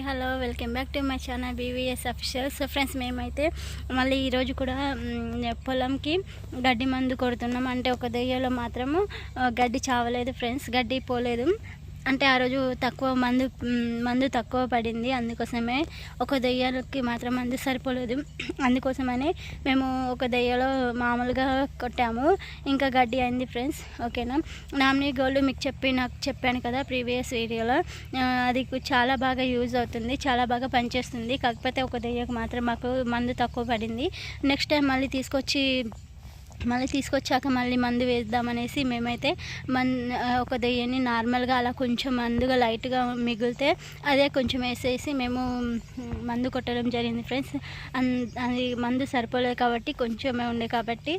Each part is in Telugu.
Hello welcome back to my channel BVS official so friends మేమైతే మళ్ళీ ఈరోజు కూడా పొలంకి గడ్డి మందు కొడుతున్నాం. అంటే ఒక దయ్యలో మాత్రము గడ్డి చావలేదు ఫ్రెండ్స్ గడ్డి పోలేదు. అంటే ఆ రోజు తక్కువ మందు మందు తక్కువ పడింది. అందుకోసమే ఒక దెయ్యాలకి మాత్రం మందు సరిపోలేదు. అందుకోసమని మేము ఒక దెయ్యలో మామూలుగా కొట్టాము. ఇంకా గడ్డి అయింది ఫ్రెండ్స్. ఓకేనా? నామినీ గోల్డ్ మీకు చెప్పి నాకు చెప్పాను కదా ప్రీవియస్ వీడియోలో. అది చాలా బాగా యూజ్ అవుతుంది చాలా బాగా పనిచేస్తుంది. కాకపోతే ఒక దెయ్యకు మాత్రం మాకు మందు తక్కువ పడింది. నెక్స్ట్ టైం మళ్ళీ తీసుకొచ్చి మళ్ళీ తీసుకొచ్చాక మళ్ళీ మందు వేద్దామనేసి మేమైతే మన్ ఒక దెయ్యాన్ని నార్మల్గా అలా కొంచెం మందుగా లైట్గా మిగిలితే అదే కొంచెం వేసేసి మేము మందు కొట్టడం జరిగింది ఫ్రెండ్స్. అది మందు సరిపోలేదు కాబట్టి కొంచెమే ఉండే కాబట్టి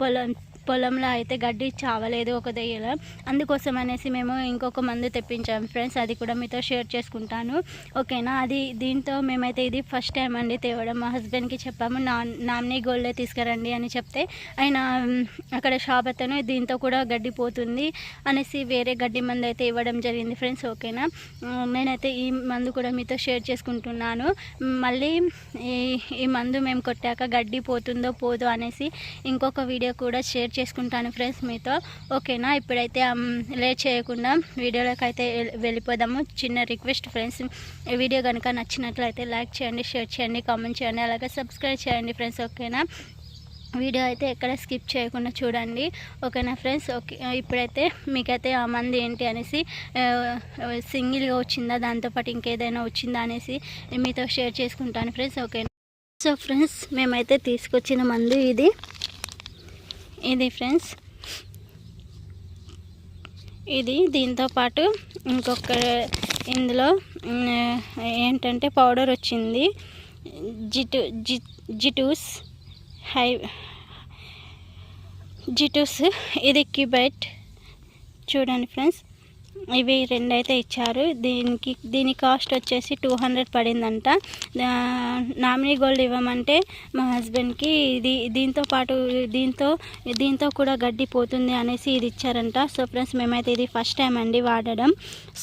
పొలం పొలంలో అయితే గడ్డి చావలేదు ఒక దయ్యల అందుకోసం అనేసి మేము ఇంకొక మందు తెప్పించాము ఫ్రెండ్స్ అది కూడా మీతో షేర్ చేసుకుంటాను. ఓకేనా? అది దీంతో మేమైతే ఇది ఫస్ట్ టైం అండి తేవడం. మా హస్బెండ్కి చెప్పాము నా నామినీ గోల్డే తీసుకురండి అని చెప్తే ఆయన అక్కడ షాప్ అతను దీంతో కూడా గడ్డి పోతుంది అనేసి వేరే గడ్డి మందు అయితే ఇవ్వడం జరిగింది. ఫ్రెండ్స్ ఓకేనా? నేనైతే ఈ మందు కూడా మీతో షేర్ చేసుకుంటున్నాను. మళ్ళీ ఈ ఈ మందు మేము కొట్టాక గడ్డి పోతుందో పోదో అనేసి ఇంకొక వీడియో కూడా షేర్ చేసుకుంటాను ఫ్రెండ్స్ మీతో. ఓకేనా ఇప్పుడైతే um, లేట్ చేయకుండా వీడియోలోకి అయితే వెళ్ళిపోదాము. చిన్న రిక్వెస్ట్ ఫ్రెండ్స్ ఈ వీడియో కనుక నచ్చినట్లయితే లైక్ చేయండి షేర్ చేయండి కామెంట్ చేయండి అలాగే సబ్స్క్రైబ్ చేయండి ఫ్రెండ్స్ ఓకేనా వీడియో అయితే ఎక్కడ స్కిప్ చేయకుండా చూడండి. ఓకేనా ఫ్రెండ్స్ ఓకే ఇప్పుడైతే మీకైతే ఆ మంది ఏంటి అనేసి సింగిల్గా వచ్చిందా? దాంతోపాటు ఇంకేదైనా వచ్చిందా అనేసి మీతో షేర్ చేసుకుంటాను ఫ్రెండ్స్ ఓకేనా సో ఫ్రెండ్స్ మేమైతే తీసుకొచ్చిన మందు ఇది. ఇది ఫ్రెండ్స్. ఇది దీంతో పాటు ఇంకొక ఇందులో ఏంటంటే పౌడర్ వచ్చింది. జిటు జి జిటూస్ హై జిటూస్ ఇది క్యూబైట్. చూడండి ఫ్రెండ్స్. ఇవి రెండు అయితే ఇచ్చారు. దీనికి దీని కాస్ట్ వచ్చేసి టూ హండ్రెడ్ పడిందంట. నామినీ గోల్డ్ ఇవ్వమంటే మా హస్బెండ్కి ఇది దీంతో పాటు దీంతో దీంతో కూడా గడ్డి పోతుంది అనేసి ఇది ఇచ్చారంట. సో ఫ్రెండ్స్ మేమైతే ఇది ఫస్ట్ టైం అండి వాడడం.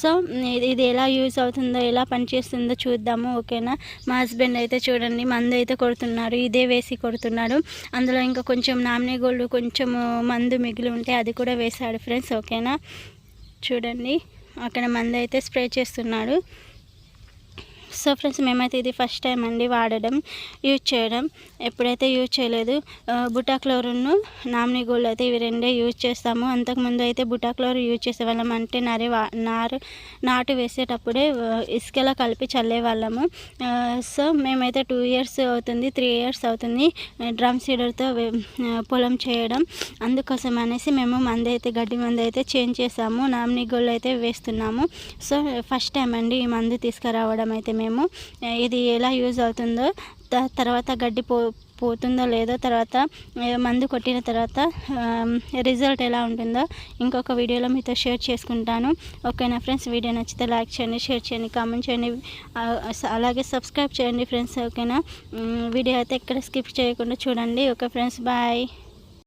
సో ఇది ఇది ఎలా యూజ్ అవుతుందో ఎలా పనిచేస్తుందో చూద్దాము ఓకేనా? మా హస్బెండ్ అయితే చూడండి మందు అయితే కొడుతున్నారు ఇదే వేసి కొడుతున్నారు. అందులో ఇంకా కొంచెం నామినీ గోల్డ్ కొంచెం మందు మిగిలి ఉంటే అది కూడా వేశాడు ఫ్రెండ్స్ ఓకేనా? చూడండి. అక్కడ మంది అయితే స్ప్రే చేస్తున్నాడు. సో ఫ్రెండ్స్ మేమైతే ఇది ఫస్ట్ టైం అండి వాడడం యూజ్ చేయడం. ఎప్పుడైతే యూజ్ చేయలేదు బుటాక్లోరును నామినీ గోల్డ్ అయితే ఇవి రెండే యూజ్ చేస్తాము. అంతకుముందు అయితే బుటాక్లోర్ యూజ్ చేసేవాళ్ళం. అంటే నరి వా నారు నాటు వేసేటప్పుడే ఆ, కలిపి చల్లేవాళ్ళము. సో మేమైతే టూ ఇయర్స్ అవుతుంది త్రీ ఇయర్స్ అవుతుంది డ్రమ్ సీడర్తో పొలం చేయడం. అందుకోసం అనేసి మేము మంది అయితే గడ్డి మంది అయితే చేంజ్ చేసాము. నామినీ గోల్డ్ అయితే వేస్తున్నాము. సో ఫస్ట్ టైం అండి ఈ మందు తీసుకురావడం అయితే మేము. మేము ఇది ఎలా యూజ్ అవుతుందో తర్వాత గడ్డి పో పోతుందో లేదో తర్వాత మందు కొట్టిన తర్వాత రిజల్ట్ ఎలా ఉంటుందో ఇంకొక వీడియోలో మీతో షేర్ చేసుకుంటాను. ఓకేనా ఫ్రెండ్స్? వీడియో నచ్చితే లైక్ చేయండి షేర్ చేయండి కామెంట్ చేయండి అలాగే సబ్స్క్రైబ్ చేయండి ఫ్రెండ్స్ ఓకేనా? వీడియో అయితే ఎక్కడ స్కిప్ చేయకుండా చూడండి. Okay friends bye.